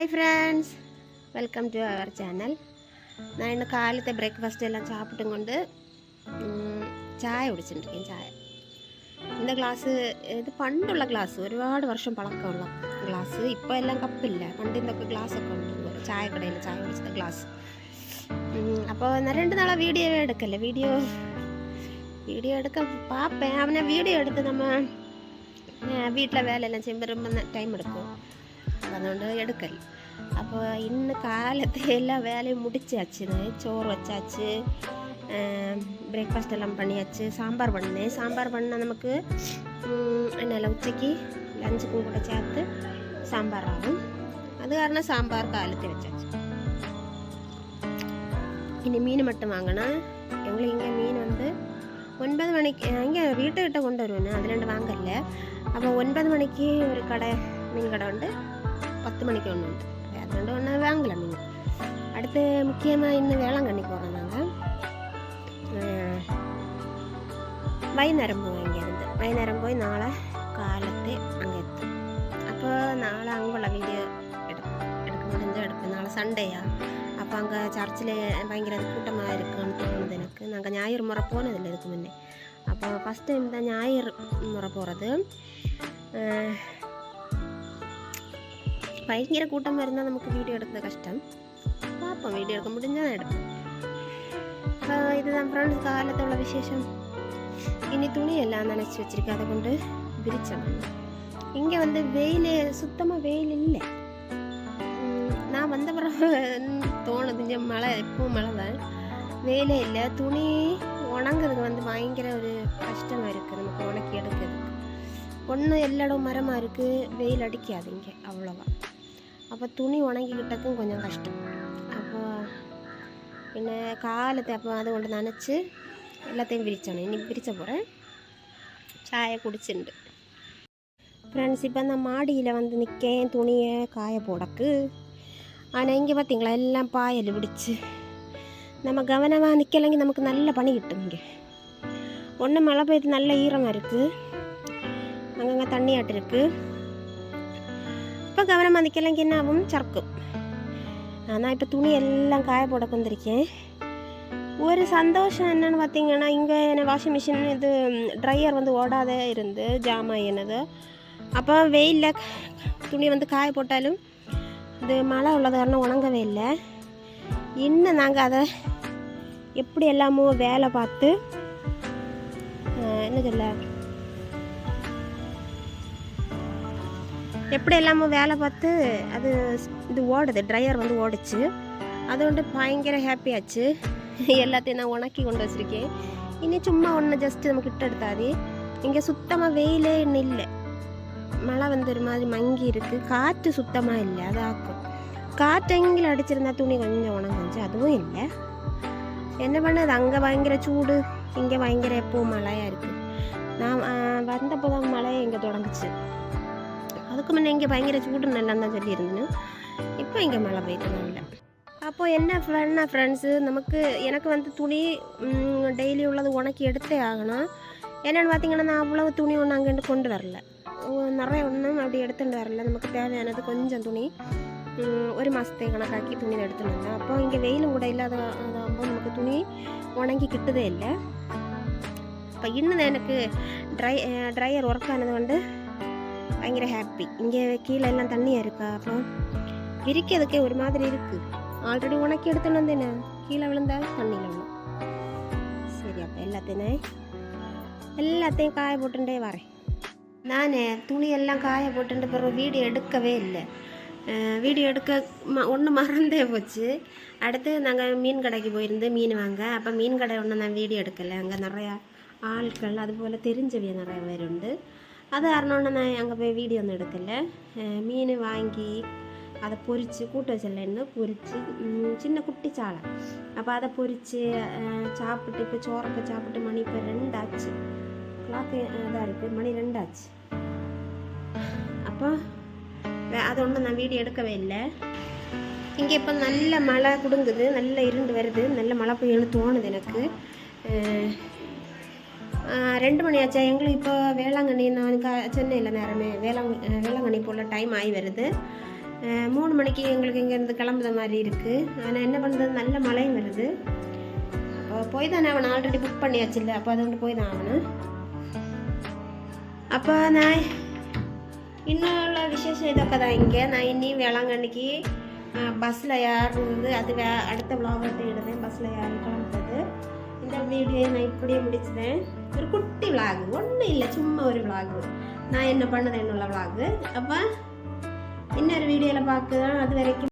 Hi friends welcome to our channel ഞാൻ ഇന്ന് കാലത്തെ ബ്രേക്ക്ഫാസ്റ്റ് എല്ലാം ചാപ്പിട്ടും കൊണ്ട് ചായ കുടിച്ചിട്ടുണ്ടിരിക്കും ചായ. ഇന്ന ഗ്ലാസ് ഇത് പണ്ടുള്ള ഗ്ലാസ് ഒരുപാട് വർഷം പഴക്കമുള്ള ഗ്ലാസ് ഇപ്പോൾ എല്ലാം കപ്പില്ല. പണ്ട് ഇന്നൊക്കെ ഗ്ലാസ്സൊക്കെ ഉണ്ട്. ചായക്കടയിൽ ചായ കുടിച്ചിട്ട് ഗ്ലാസ് അപ്പോൾ രണ്ട് നാളെ വീഡിയോ എടുക്കല്ലേ? വീഡിയോ വീഡിയോ എടുക്കാൻ പാപ്പേ അവനെ വീഡിയോ എടുത്ത് നമ്മൾ വീട്ടിലെ വേലയെല്ലാം ചെയ്യുമ്പോൾ ടൈം എടുക്കും അതുകൊണ്ട് എടുക്കൽ അപ്പോൾ ഇന്ന് കാലത്തെ എല്ലാ വേலையும் முடிச்சாச்சு. சோறு வச்சாச்சு. பிரேக்ஃபாஸ்ட் எல்லாம் பண்ணியாச்சு. சாம்பார் பண்ணேன். சாம்பார் பண்ணால் நமக்கு என்னெல்லாம் உச்சக்கு லஞ்சுக்கும் கூட சேர்த்து சாம்பார் ஆகும். அது காரணம் சாம்பார் காலத்தை வச்சாச்சு. இனி மீன் மட்டும் வாங்கினா எங்களுக்கு இங்கே மீன் வந்து ஒன்பது மணிக்கு இங்கே வீட்டுக்கிட்ட கொண்டு வருவேன். அதுலேருந்து வாங்கல. அப்போ ஒன்பது மணிக்கு ஒரு கடை மீன் கடை உண்டு. മീൻ കട ഉണ്ട് പത്ത് മണിക്ക് ഒന്നുണ്ട് അതുകൊണ്ട് ഒന്നും വാങ്ങില്ല മീൻ അടുത്ത് മുഖ്യമായി ഇന്ന് വേളാങ്കണ്ണി പോകുന്നതാണ് വൈകുന്നേരം പോയി ഇങ്ങേരുന്നത് വൈകുന്നേരം പോയി നാളെ കാലത്ത് അങ്ങ് എത്തും അപ്പോൾ നാളെ അങ്ങുള്ള വീഡിയോ എടുക്കും എടുക്കും முடிஞ்ச എടുക്കും നാളെ സൺഡേയാ അപ്പോൾ அங்கே சர்ச்சில் பயங்கர கூட்டமாக இருக்குன்னு தோணுது எனக்கு நாங்கள் ஞாயிறு முறை போனதில்லை இதுக்கு முன்னே அப்போ ஃபஸ்ட் டைம் தான் ஞாயிறு முறை போகிறது ഭയങ്കര കൂട്ടം വരുന്നാൽ നമുക്ക് വീഡിയോ എടുക്കുന്നത് കഷ്ടം പാപ്പം വീഡിയോ എടുക്കാൻ മുടിഞ്ഞാൽ എടുക്കും അപ്പോൾ இதுதான் ഫ്രണ്ട്സ് കാലത്തുള്ള വിശേഷം இனி துணியெல்லாம் நினச்சி வச்சிருக்கேன் அதை கொண்டு விரிச்சணும் இங்கே வந்து வெயில் சுத்தமாக வெயில் இல்லை உம், நான் வந்த பிறகு தோணுது இங்கே மழை எப்பவும் மழை தான் வெயிலே இல்லை துணி உணங்குறதுக்கு வந்து பயங்கர ஒரு கஷ்டமாக இருக்குது நமக்கு உணக்கி எடுக்கிறதுக்கு ஒன்று எல்லா இடம் மரமாக இருக்குது வெயில் அடிக்காது இங்கே அவ்வளோவா அப்போ துணி உணங்கிக்கிட்டக்கும் கொஞ்சம் கஷ்டம். அப்போ பின்ன காலத்தை அப்போ அதை கொண்டு நனைச்சி எல்லாத்தையும் விரிச்சணும். இனி விரிச்ச போகிறேன் சாயை குடிச்சுண்டு. ஃப்ரெண்ட்ஸ் இப்போ அந்த மாடியில் வந்து நிற்கேன் துணியை காய போடக்கு. ஆனால் இங்கே பார்த்தீங்களா எல்லாம் பாயல் பிடிச்சி நம்ம கவனமாக நிற்கலைங்க நமக்கு நல்ல பனி கிட்டும் இங்கே. ஒன்று மழை பெய்து நல்ல ஈரமாக இருக்குது அங்கங்கே தண்ணியாட்டு இருக்கு இப்போ கவனமாக நிற்கலைங்க என்ன ஆகும் சறுக்கும் ஆனால் இப்போ துணி எல்லாம் காய போட வந்திருக்கேன் ஒரு சந்தோஷம் என்னன்னு பார்த்தீங்கன்னா இங்கே என்ன வாஷிங் மிஷின் இது ட்ரையர் வந்து ஓடாத இருந்து ஜாம் ஆகினது அப்போ வெயிலில் துணி வந்து காய போட்டாலும் இது மழை உள்ளது காரணம் உணங்கவே இல்லை. இன்னும் நாங்கள் அதை எப்படி எல்லாமோ வேலை பார்த்து என்ன சொல்ல எப்படி எல்லாமே வேலை பார்த்து அது இது ஓடுது ட்ரையர் வந்து ஓடிச்சு. அது வந்து பயங்கர ஹாப்பியாச்சு எல்லாத்தையும் நான் உணக்கி கொண்டு வச்சுருக்கேன். இனி சும்மா ஒன்று ஜஸ்ட் நம்ம கிட்ட எடுத்தாது இங்கே சுத்தமாக வெயிலே இன்னும் இல்லை மழை வந்து ஒரு மாதிரி மங்கி இருக்குது காற்று சுத்தமாக இல்லை அது ஆக்கும். காற்றெங்கில் அடிச்சிருந்தா துணி கொஞ்சம் உணங்குச்சு அதுவும் இல்லை. என்ன பண்ணது? அங்கே பயங்கர சூடு இங்கே பயங்கர எப்பவும் மழையாக இருக்குது நான் வந்தப்போ தான் மழை இங்கே தொடங்குச்சு. அதுக்கு முன்னே இங்கே பயங்கர சூடு நல்லா தான் சொல்லியிருந்தேன் இப்போ இங்கே மழை பெய்யுது இல்லை அப்போது என்ன ஃப்ரெண்ட்னா ஃப்ரெண்ட்ஸு நமக்கு எனக்கு வந்து துணி டெய்லி உள்ளது உனக்கு எடுத்தே ஆகணும். என்னென்னு பார்த்தீங்கன்னா நான் அவ்வளவு துணி ஒன்று அங்கேருந்து கொண்டு வரல. நிறைய ஒன்றும் அப்படி எடுத்துட்டு வரல. நமக்கு தேவையானது கொஞ்சம் துணி. ஒரு மாதத்தை கணக்காக்கி துணி எடுத்துட்டு வந்தேன். அப்போ இங்கே வெயிலும் கூட இல்லாத அதாகும்போது நமக்கு துணி உணங்கி கிட்டதே இல்லை. இப்போ இன்னும் எனக்கு ட்ரை ட்ரையர் ஒர்க் ஆனது வந்து பயங்கர ஹாப்பி இங்கே கீழே எல்லாம் தண்ணியாக இருக்கா? அப்போ விரிக்கிறதுக்கே ஒரு மாதிரி இருக்குது ஆல்ரெடி உனக்கு எடுத்துன்னு வந்தேனே கீழே விழுந்தா தண்ணியில் விழும். சரி அப்போ எல்லாத்தையும் எல்லாத்தையும் காய போட்டுட்டே வரேன். நான் துணியெல்லாம் காய போட்டுட்டு பிறகு வீடியோ எடுக்கவே இல்லை. வீடியோ எடுக்க ம ஒன்று மறந்தே போச்சு. அடுத்து நாங்கள் மீன் கடைக்கு போயிருந்து மீன் வாங்க. அப்போ மீன் கடை ஒன்று நான் வீடியோ எடுக்கலை. அங்கே நிறையா ஆட்கள் அதுபோல் தெரிஞ்சவிய நிறைய பேர் உண்டு. அது காரணம்னு நான் அங்கே போய் வீடியோ ஒன்றும் எடுக்கலை அஹ் மீன் வாங்கி அதை பொறிச்சு கூட்டு வச்சலேருந்து பொறிச்சு சின்ன குட்டி சாலை அப்போ அதை பொறிச்சு சாப்பிட்டு இப்போ சோறப்ப சாப்பிட்டு மணி இப்போ ரெண்டாச்சு கிளாக்கு இதாக இருக்குது மணி ரெண்டாச்சு அப்போ வே- அது ஒன்றும் நான் வீடியோ எடுக்கவே இல்லை இங்கே இப்போ நல்ல மழை குடுங்குது நல்ல இருண்டு வருது நல்ல மழை பெய்யணும்னு தோணுது எனக்கு ரெண்டு மணி ஆச்சா? எங்களுக்கு இப்போ வேளாங்கண்ணி நான் சென்னையில் நேரமே. வேளாங் வேளாங்கண்ணி போல் டைம் ஆகி வருது. மூணு மணிக்கு எங்களுக்கு இங்கேருந்து கிளம்புற மாதிரி இருக்குது ஆனால் என்ன பண்ணுறது நல்ல மழையும் வருது. அப்போ போய் தானே அவனை ஆல்ரெடி புக் பண்ணியாச்சு இல்லை அப்போ அதை கொண்டு போய் தான் ஆகணும். அப்போ நான் இன்னும் உள்ள விசேஷம் இதொக்க தான் இங்கே. நான் இன்னும் வேளாங்கண்ணிக்கு பஸ்ஸில் ஏறுறது அது வே அடுத்த விளாக் எடுத்து பஸ்ஸில் ஏறி கிளம்புறது. இந்த வீடியோ நான் இப்படியே முடிச்சுட்டேன் ஒரு குட்டி விளாகு ஒன்றும் இல்லை சும்மா ஒரு விளாகு நான் என்ன பண்ணது என்னுள்ள விளாகு அப்போ இன்னொரு வீடியோவில் பார்க்கலாம் அது வரைக்கும்